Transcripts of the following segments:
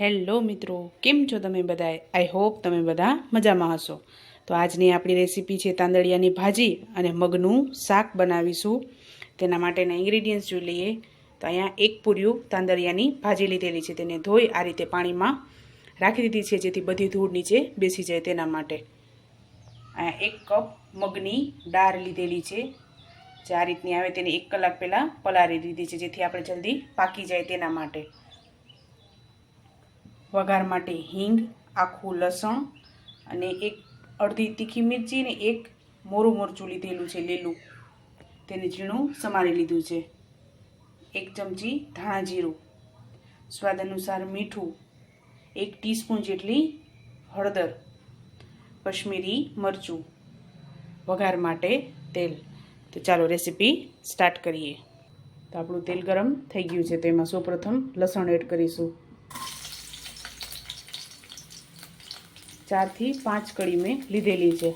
Hello મિત્રો, કેમ છો તમે બધાએ આઈ હોપ તમે બધા મજામાં હશો. તો આજની આપણી રેસીપી છે તાંદળિયાની ભાજી અને મગનું શાક બનાવીશું. તેના માટેના ઇન્ગ્રીડિયન્ટ્સ જોઈ લઈએ. તો અહીંયા એક પૂર્યું તાંદળિયાની ભાજી લીધેલી છે. તેને ધોઈ આ રીતે પાણીમાં રાખી દીધી છે, જેથી બધી ધૂળ નીચે બેસી જાય તેના માટે. અહીંયા એક કપ મગની દાળ લીધેલી છે. જે આ રીતની આવે તેને એક કલાક પહેલાં પલાળી દીધી છે, જેથી આપણે જલ્દી પાકી જાય તેના માટે. વઘાર માટે હિંગ, આખું લસણ અને એક અડધી તીખી મિરચી ને એક મોરું મરચું લીધેલું છે, લીલું. તેને ઝીણું સમારી લીધું છે. એક ચમચી ધાણા જીરું. સ્વાદ અનુસાર મીઠું. એક ટીસ્પૂન જેટલી હળદર. કશ્મીરી મરચું. વઘાર માટે તેલ. તો ચાલો રેસીપી સ્ટાર્ટ કરીએ. તો આપણું તેલ ગરમ થઈ ગયું છે, તો એમાં સૌપ્રથમ લસણ એડ કરીશું. ચારથી પાંચ કળી મેં લીધેલી છે.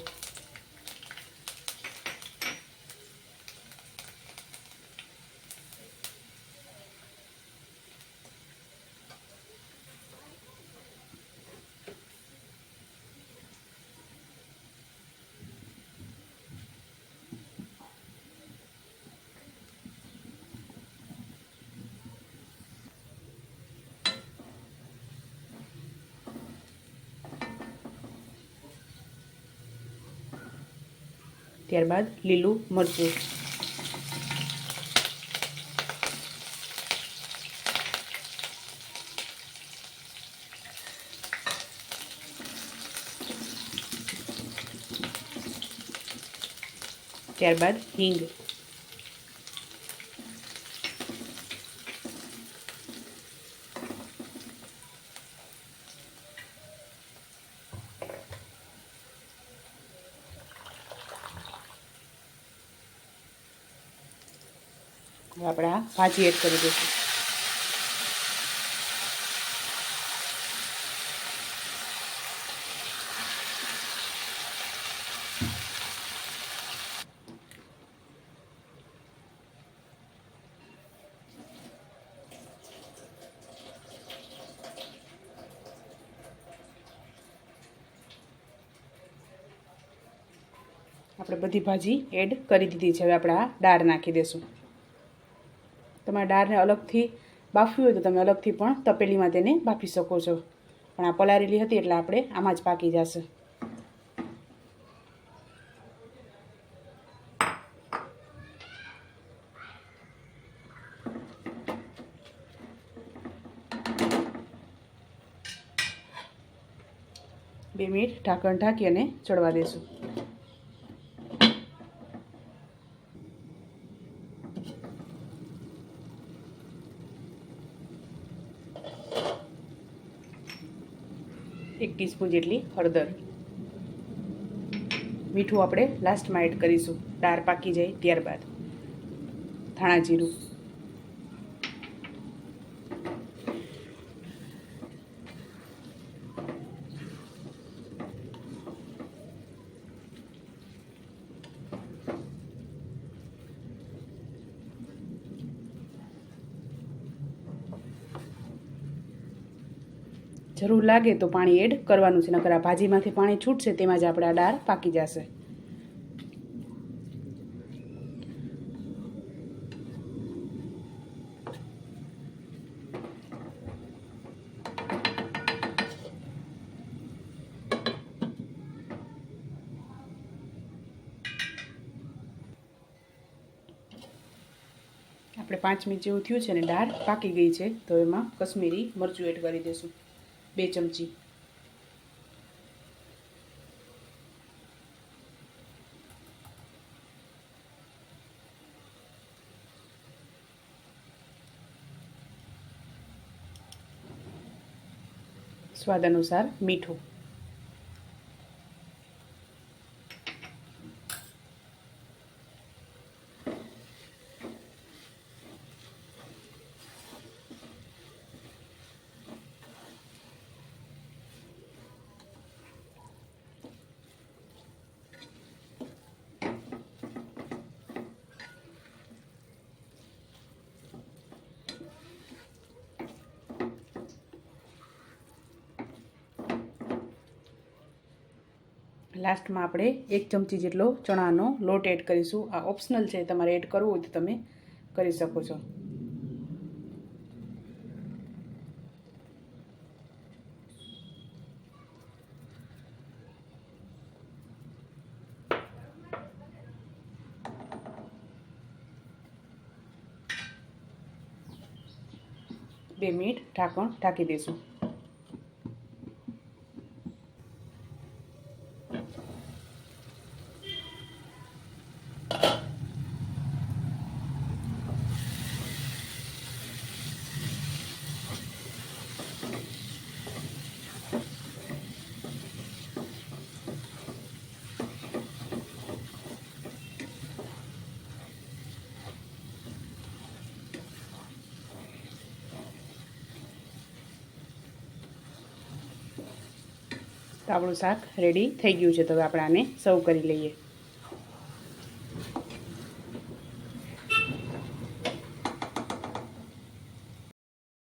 ત્યારબાદ લીલું મરચું. ત્યારબાદ હિંગ. આપણે આ ભાજી એડ કરી દઈશું. આપણે બધી ભાજી એડ કરી દીધી છે. હવે આપણે આ દાળ નાખી દઈશું તમારે દાળને અલગથી બાફવી હોય તો તમે અલગથી પણ તપેલીમાં તેને બાફી શકો છો. પણ આ પલારેલી હતી એટલે આપણે આમાં જ પાકી જશે. બે મિનિટ ઢાંકણ ઢાંકી અને ચડવા દેશું. એક ટીસ્પૂન જેટલી હળદર. મીઠું આપણે લાસ્ટમાં એડ કરીશું. દાળ પાકી જાય ત્યારબાદ. ધાણા જીરું. જરૂર લાગે તો પાણી એડ કરવાનું છે, નકર આ ભાજીમાંથી પાણી છૂટશે, તેમાં જ આપણે આ દાળ પાકી જશે. આપણે પાંચ મિનિટ જેવું થયું છે અને દાળ પાકી ગઈ છે, તો એમાં કશ્મીરી મરચું એડ કરી દઈશું. બે ચમચી સ્વાદ અનુસાર મીઠું લાસ્ટમાં આપણે એક ચમચી જેટલો ચણાનો લોટ એડ કરીશું. આ ઓપ્શનલ છે, તમારે એડ કરવું હોય તો તમે કરી શકો છો. બે મિનિટ ઢાંકણ ઢાંકી દઈશું. તો આપણું શાક રેડી થઈ ગયું છે. તો આપણે આને સર્વ કરી લઈએ.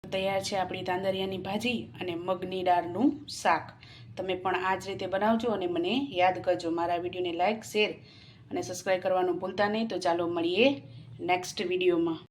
તૈયાર છે આપણી તાંદરિયાની ભાજી અને મગની દાળનું શાક. તમે પણ આ જ રીતે બનાવજો અને મને યાદ કરજો. મારા વિડીયોને લાઇક શેર અને સબસ્ક્રાઈબ કરવાનું ભૂલતા નહીં. તો ચાલો મળીએ નેક્સ્ટ વિડીયોમાં.